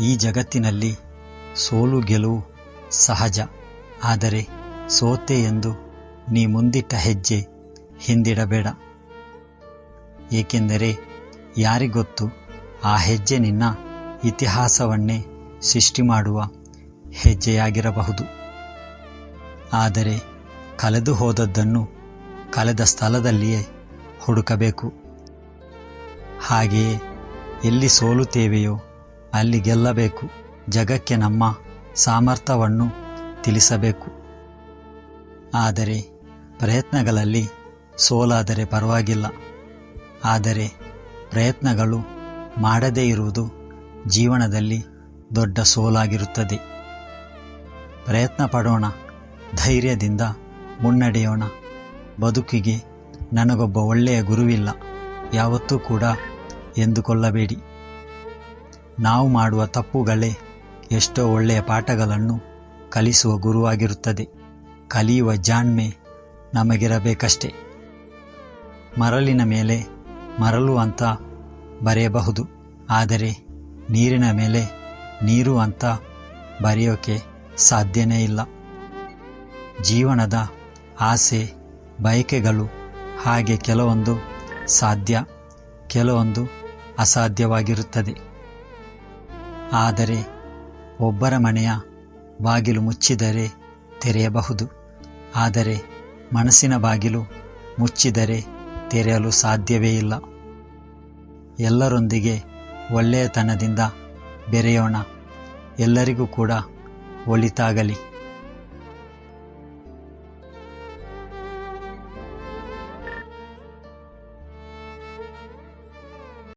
ಈ ಜಗತ್ತಿನಲ್ಲಿ ಸೋಲು ಗೆಲುವು ಸಹಜ. ಆದರೆ ಸೋತೆ ಎಂದು ನೀ ಮುಂದಿಟ್ಟ ಹೆಜ್ಜೆ ಹಿಂದಿಡಬೇಡ. ಏಕೆಂದರೆ ಯಾರಿಗೊತ್ತು ಆ ಹೆಜ್ಜೆ ನಿನ್ನ ಇತಿಹಾಸವನ್ನೇ ಸೃಷ್ಟಿ ಮಾಡುವ ಹೆಜ್ಜೆಯಾಗಿರಬಹುದು. ಆದರೆ ಕಳೆದು ಹೋದದ್ದನ್ನು ಕಳೆದ ಸ್ಥಳದಲ್ಲಿಯೇ ಹುಡುಕಬೇಕು. ಹಾಗೆಯೇ ಎಲ್ಲಿ ಸೋಲುತ್ತೇವೆಯೋ ಅಲ್ಲಿ ಗೆಲ್ಲಬೇಕು. ಜಗಕ್ಕೆ ನಮ್ಮ ಸಾಮರ್ಥ್ಯವನ್ನು ತಿಳಿಸಬೇಕು. ಆದರೆ ಪ್ರಯತ್ನಗಳಲ್ಲಿ ಸೋಲಾದರೆ ಪರವಾಗಿಲ್ಲ. ಆದರೆ ಪ್ರಯತ್ನಗಳು ಮಾಡದೇ ಇರುವುದು ಜೀವನದಲ್ಲಿ ದೊಡ್ಡ ಸೋಲಾಗಿರುತ್ತದೆ. ಪ್ರಯತ್ನ ಪಡೋಣ, ಧೈರ್ಯದಿಂದ ಮುನ್ನಡೆಯೋಣ. ಬದುಕಿಗೆ ನನಗೊಬ್ಬ ಒಳ್ಳೆಯ ಗುರುವಿಲ್ಲ. ಯಾವತ್ತೂ ಕೂಡ ಎಂದುಕೊಳ್ಳಬೇಡಿ. ನಾವು ಮಾಡುವ ತಪ್ಪುಗಳೇ ಎಷ್ಟೋ ಒಳ್ಳೆಯ ಪಾಠಗಳನ್ನು ಕಲಿಸುವ ಗುರುವಾಗಿರುತ್ತದೆ. ಕಲಿಯುವ ಜಾಣ್ಮೆ ನಮಗಿರಬೇಕಷ್ಟೆ. ಮರಳಿನ ಮೇಲೆ ಮರಳು ಅಂತ ಬರೆಯಬಹುದು. ಆದರೆ ನೀರಿನ ಮೇಲೆ ನೀರು ಅಂತ ಬರೆಯೋಕೆ ಸಾಧ್ಯನೇ ಇಲ್ಲ. ಜೀವನದ ಆಸೆ, ಬಯಕೆಗಳು ಹಾಗೆ ಕೆಲವೊಂದು ಸಾಧ್ಯ, ಕೆಲವೊಂದು ಅಸಾಧ್ಯವಾಗಿರುತ್ತದೆ. ಆದರೆ ಒಬ್ಬರ ಮನೆಯ ಬಾಗಿಲು ಮುಚ್ಚಿದರೆ ತೆರೆಯಬಹುದು. ಆದರೆ ಮನಸ್ಸಿನ ಬಾಗಿಲು ಮುಚ್ಚಿದರೆ ತೆರೆಯಲು ಸಾಧ್ಯವೇ ಇಲ್ಲ. ಎಲ್ಲರೊಂದಿಗೆ ಒಳ್ಳೆಯತನದಿಂದ ಬೆರೆಯೋಣ. ಎಲ್ಲರಿಗೂ ಕೂಡ ಒಳಿತಾಗಲಿ.